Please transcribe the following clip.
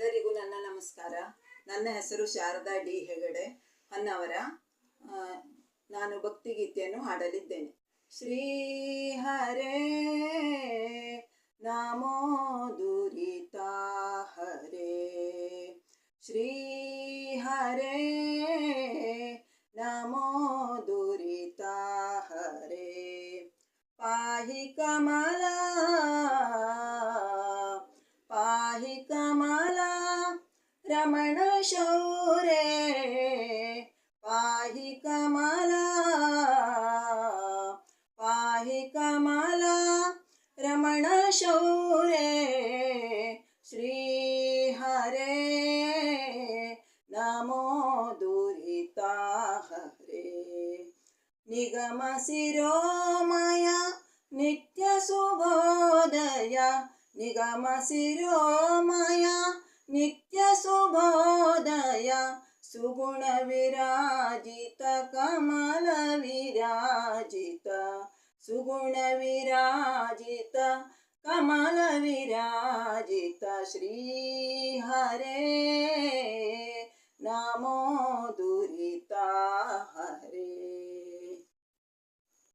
ಎಲ್ಲರಿಗೂ ನನ್ನ ನಮಸ್ಕಾರ. ನನ್ನ ಹೆಸರು ಶಾರದಾ ಡಿ ಹೆಗಡೆ ಹೊನ್ನವರ ನಾನು ನಾನು ಭಕ್ತಿಗೀತೆಯನ್ನು ಹಾಡಲಿದ್ದೇನೆ. ಶ್ರೀ ಹರೇ ನಮೋ ದುರಿತ ಹರೇ. ಶ್ರೀ ಹರೇ ನಮೋ ದುರಿತ ಹರೇ. ಪಾಹಿ ಕಮಲ ರಮಣ ಶೌರೇ ಪಾಹಿ ಕಮಲ ಪಾಹಿ ಕಮಲ ರಮಣ ಶೌರೇ ಶ್ರೀ ಹರೇ ನಮೋ ದುರಿತ ಹರೇ ನಿಗಮ ಶಿರೋಮಯ ನಿತ್ಯ ಶುಭೋದಯ ನಿಗಮ ಶಿರೋಮಯ ನಿತ್ಯ ಶುಭೋದಯ ಸುಗುಣ ವಿರಾಜಿತ, ಕಮಲ ವಿರಾಜಿತ, ಸುಗುಣ ವಿರಾಜಿತ, ಕಮಲ ವಿರಾಜಿತ, ಶ್ರೀ ಹರೇ ನಮೋ ದುರಿತ हरे